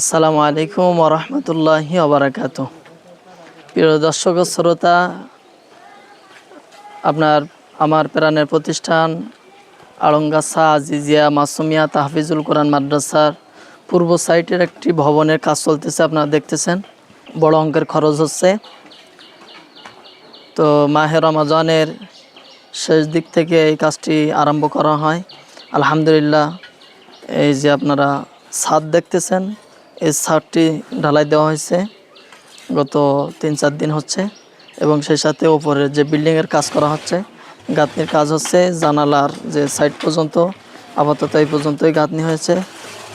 আসসালামু আলাইকুম ওরহমতুল্লাহি ওবরাকাত প্রিয় দর্শক শ্রোতা, আপনার, আমার প্রাণের প্রতিষ্ঠান আড়ঙ্গাসা আজিজিয়া মাসুমিয়া তাহফিজুল কোরআন মাদ্রাসার পূর্ব সাইটের একটি ভবনের কাজ চলতেছে, আপনারা দেখতেছেন। বড় অঙ্কের খরচ হচ্ছে। তো মাহে রমাজানের শেষ দিক থেকে এই কাজটি আরম্ভ করা হয়। আলহামদুলিল্লাহ, এই যে আপনারা ছাদ দেখতেছেন এই ছাদটি ঢালাই দেওয়া হয়েছে গত তিন চার দিন হচ্ছে এবং সেই সাথে ওপরের যে বিল্ডিংয়ের কাজ করা হচ্ছে, গাঁথনির কাজ হচ্ছে, জানালার যে সাইড পর্যন্ত, আপাতত এই পর্যন্তই গাঁথনি হয়েছে।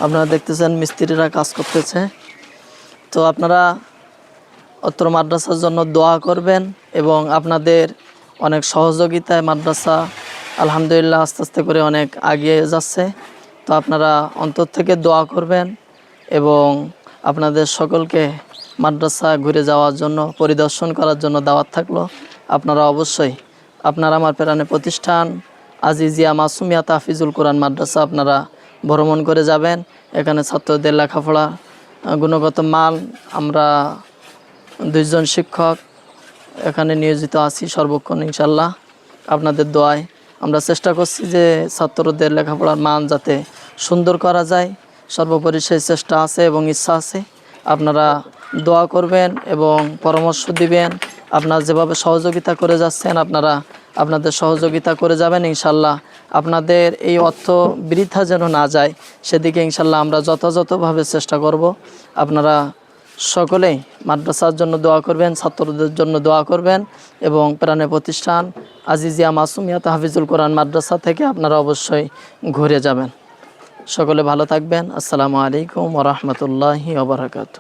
আপনারা দেখতেছেন মিস্ত্রিরা কাজ করতেছে। তো আপনারা অত্র মাদ্রাসার জন্য দোয়া করবেন এবং আপনাদের অনেক সহযোগিতায় মাদ্রাসা আলহামদুলিল্লাহ আস্তে আস্তে করে অনেক আগিয়ে যাচ্ছে। তো আপনারা অন্তর থেকে দোয়া করবেন। এবং আপনাদের সকলকে মাদ্রাসা ঘুরে যাওয়ার জন্য, পরিদর্শন করার জন্য দাওয়াত থাকল। আপনারা অবশ্যই আপনারা আমার প্রাণে প্রতিষ্ঠান আজিজিয়া মাসুমিয়া তাফিজুল কোরআন মাদ্রাসা আপনারা ভ্রমণ করে যাবেন। এখানে ছাত্রদের লেখাপড়া গুণগত মান, আমরা দুইজন শিক্ষক এখানে নিয়োজিত আছি সর্বক্ষণ ইনশাল্লাহ আপনাদের দোয়ায় আমরা চেষ্টা করছি যে ছাত্রদের লেখাপড়ার মান যাতে সুন্দর করা যায়। সর্বোপরি সেই চেষ্টা আছে এবং ইচ্ছা আছে। আপনারা দোয়া করবেন এবং পরামর্শ দিবেন। আপনারা যেভাবে সহযোগিতা করে যাচ্ছেন, আপনারা আপনাদের সহযোগিতা করে যাবেন, ইনশাল্লাহ। আপনাদের এই অর্থ বৃথা যেন না যায়, সেদিকে ইনশাল্লাহ আমরা যথাযথভাবে চেষ্টা করব। আপনারা সকলেই মাদ্রাসার জন্য দোয়া করবেন, ছাত্রদের জন্য দোয়া করবেন এবং প্রাণে প্রতিষ্ঠান আজিজিয়া মাসুমিয়া তাহাফিজুল কোরআন মাদ্রাসা থেকে আপনারা অবশ্যই ঘুরে যাবেন। সকলে ভালো থাকবেন। আসসালামু আলাইকুম ওরহমতুল্লাহি ওবরাকাতু